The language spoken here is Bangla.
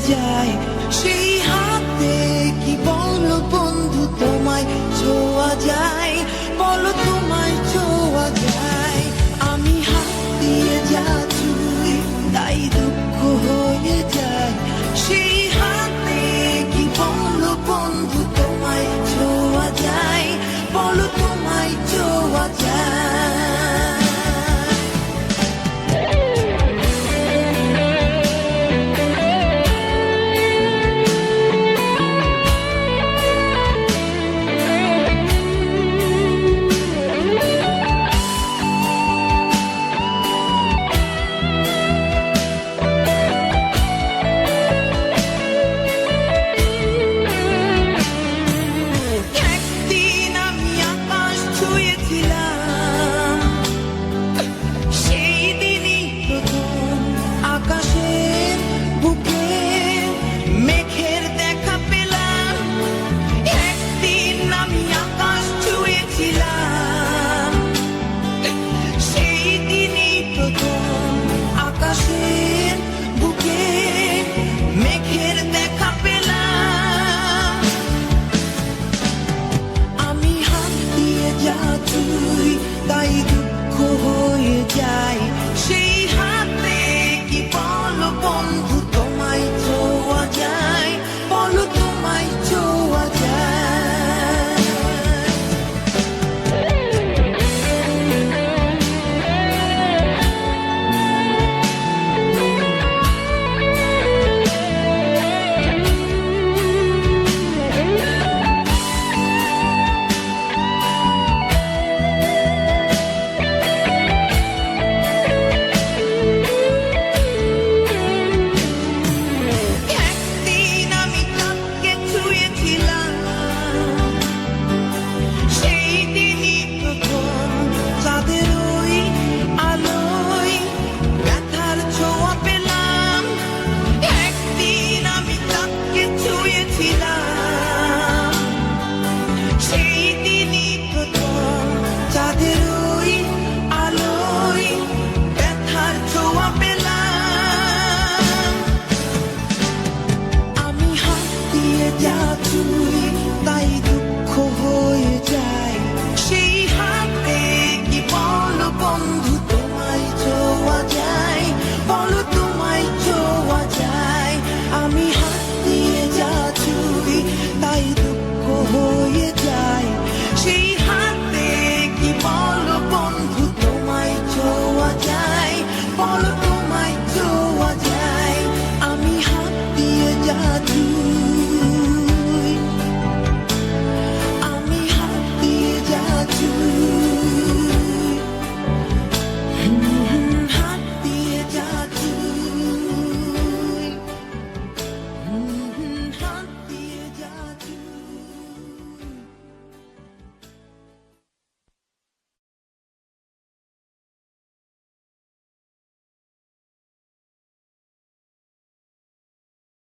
যায় সেই হাত দেখেছিলাম। সেই দিনই প্রথম যাদের আলোই ব্যথার ছোঁয়া পেলাম। আমি হাত দিয়ে হারাই দুঃখ হয়ে যায়। সেই হাতে কি বল বন্ধু, তোমায় চোয়া যায়? বল, তোমায় চোয়া যায়। আমি হাত দিয়ে